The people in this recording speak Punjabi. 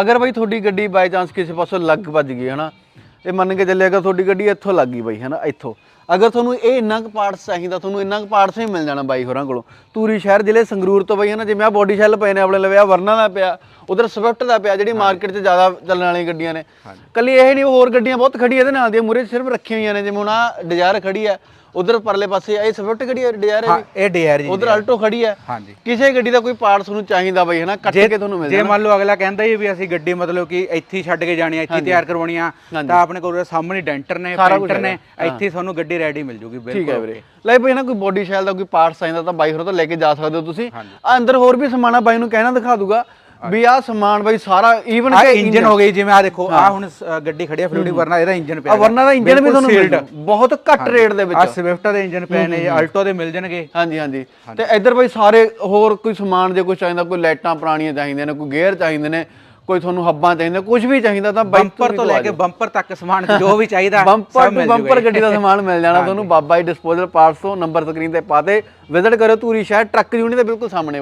ਅਗਰ ਬਾਈ ਤੁਹਾਡੀ ਗੱਡੀ ਬਾਈ ਚਾਂਸ ਕਿਸੇ ਪਾਸੋਂ ਲੱਗ ਭੱਜ ਗਈ, ਹਨਾ? ਇਹ ਮੰਨ ਕੇ ਚੱਲੇ ਅਗਰ ਤੁਹਾਡੀ ਗੱਡੀ ਇੱਥੋਂ ਲੱਗ ਗਈ ਬਾਈ, ਹਨਾ? ਇੱਥੋਂ। ਅਗਰ ਤੁਹਾਨੂੰ ਇਹ ਇੰਨਾ ਕੁ ਪਾਰਟਸ ਚਾਹੀਦਾ ਤੁਹਾਨੂੰ ਇੰਨਾ ਕੁ ਪਾਰਟਸ ਹੀ ਮਿਲ ਜਾਣਾ ਬਾਈ ਹੋਰਾਂ ਕੋਲੋਂ। ਤੂਰੀ ਸ਼ਹਿਰ ਜ਼ਿਲ੍ਹੇ ਸੰਗਰੂਰ ਤੋਂ ਬਾਈ ਹਨਾ ਜਿਵੇਂ ਆ ਬੋਡੀ ਸ਼ੈਲ ਪਏ ਨੇ ਆਪਣੇ ਲਵੇ ਆ ਵਰਨਾ ਦਾ ਪਿਆ ਉਧਰ ਸਵਿਫਟ ਦਾ ਪਿਆ ਜਿਹੜੀ ਮਾਰਕੀਟ 'ਚ ਜ਼ਿਆਦਾ ਚੱਲਣ ਵਾਲੀਆਂ ਗੱਡੀਆਂ ਨੇ। ਕੱਲੀ ਇਹ ਨਹੀਂ ਹੋਰ ਗੱਡੀਆਂ ਬਹੁਤ ਖੜੀਆਂ ਇਹਦੇ ਨਾਲ ਦੀਆਂ ਮੂਰੇ ਸਿਰਫ ਰੱਖੀਆਂ ਹੋਈਆਂ ਨੇ ਜਿਵੇਂ ਹੁਣ ਆ ਡਿਜ਼ਾਇਰ ਖੜੀ ਆ ਉਧਰ ਪਰਲੇ ਪਾਸੇ ਇਹ ਸਵਿਫਟ ਖੜੀ ਹੈ ਡਿਜ਼ਾਇਰ ਹਾਂ ਇਹ ਡੀਆਰ ਜੀ ਉਧਰ ਅਲਟੋ ਖੜੀ ਹੈ। ਹਾਂਜੀ। ਕਿਸੇ ਗੱਡੀ ਦਾ ਕੋਈ ਪਾਰਟਸ ਤੁਹਾਨੂੰ ਚਾਹੀਦਾ ਬਾਈ ਹਨਾ ਕੱਟ ਕੇ ਤੁਹਾਨੂੰ ਮਿਲ ਜੇ ਮੰਨ ਲਓ ਅਗਲਾ ਕਹਿੰਦਾ ਹੀ ਵੀ ਅਸੀਂ ਗੱਡੀ ਮਤਲਬ ਕਿ ਇੱਥੇ ਛੱਡ ਕੇ ਜਾਣੀ ਇੱਥੇ ਤਿਆਰ ਕਰਵਾਉਣੀ ਆ ਤਾਂ ਆਪਣੇ ਕੋਲ ਸਾਹਮਣੇ ਡੈਂਟਰ ਨੇ ਪੈਂਟਰ ਨੇ ਇੱਥੇ ਤੁਹਾਨੂੰ ਗੱਡੀ ਰੈਡੀ ਮਿਲ ਜੂਗੀ ਠੀਕ ਹੈ ਬਿਲਕੁਲ ਵੀਰੇ। ਲੈ ਬਈ ਨਾ ਕੋਈ ਬੋਡੀ ਸ਼ੈਲ ਦਾ ਕੋਈ ਪਾਰਟਸ ਚਾਹੀਦਾ ਤਾਂ ਬਾਈ ਹੋਰਾਂ ਤੋਂ ਲੈ ਕੇ ਜਾ ਸਕਦੇ ਹੋ ਤੁਸੀਂ। ਆ ਅੰਦਰ ਹੋਰ ਵੀ ਸਮਾਨ ਆ ਬਾਈ ਨੂੰ ਕਹਿਣਾ ਦਿਖਾ ਦੂਗਾ ਵੀ ਆਹ ਸਮਾਨ ਬਾਈ ਸਾਰਾ ਈਵਨ ਆ ਕਿ ਇੰਜਨ। ਹੋ ਗਈ ਜਿਵੇਂ ਆ ਦੇਖੋ ਆ ਹੁਣ ਸ- ਗੱਡੀ ਖੜੀ ਆ ਫਲੂਡੀ ਵਰਨਾ ਇਹਦਾ ਇੰਜਨ ਪਿਆ ਆ ਵਰਨਾ ਦਾ ਇੰਜਨ ਵੀ ਤੁਹਾਨੂੰ ਮਿਲ। ਬਹੁਤ ਘੱਟ ਰੇਟ ਦੇ ਆ ਵਿੱਚ ਸਵਿਫਟ ਦੇ ਇੰਜਨ ਪਏ ਨੇ ਅਲਟੋ ਦੇ ਮਿਲ ਜਾਣਗੇ। ਹਾਂਜੀ ਹਾਂਜੀ। ਤੇ ਇੱਧਰ ਬਾਈ ਸਾਰੇ ਹੋਰ ਕੋਈ ਸਮਾਨ ਜੇ ਕੋਈ ਚਾਹੀਦਾ ਕੋਈ ਲਾਈਟਾਂ ਪੁਰਾਣੀਆਂ ਚਾਹੀਦੀਆਂ ਨੇ ਕੋਈ ਗੇਅਰ ਚਾਹੀਦੇ ਨੇ ਕੋਈ ਤੁਹਾਨੂੰ ਹੱਬਾਂ ਚਾਹੀਦੇ ਕੁਝ ਵੀ ਚਾਹੀਦਾ ਤਾਂ ਬੰਪਰ ਤੋਂ ਲੈ ਕੇ ਬੰਪਰ ਤੱਕ ਸਮਾਨ ਜੋ ਵੀ ਚਾਹੀਦਾ ਬੰਪਰ ਮਿਲ ਬੰਪਰ ਗੱਡੀ ਦਾ ਸਮਾਨ ਮਿਲ ਜਾਣਾ ਤੁਹਾਨੂੰ ਬਾਬਾ ਜੀ ਡਿਸਪੋਜ਼ਲ ਪਾਰਟਸ ਤੋਂ ਨੰਬਰ ਸਕਰੀਨ ਤੇ ਪਾਤੇ ਵਿਜ਼ਿਟ ਕਰਿਓ ਧੂਰੀ ਸ਼ਹਿਰ ਟਰੱਕ ਯੂਨੀ ਦੇ ਬਿਲਕੁਲ ਸਾਹਮਣੇ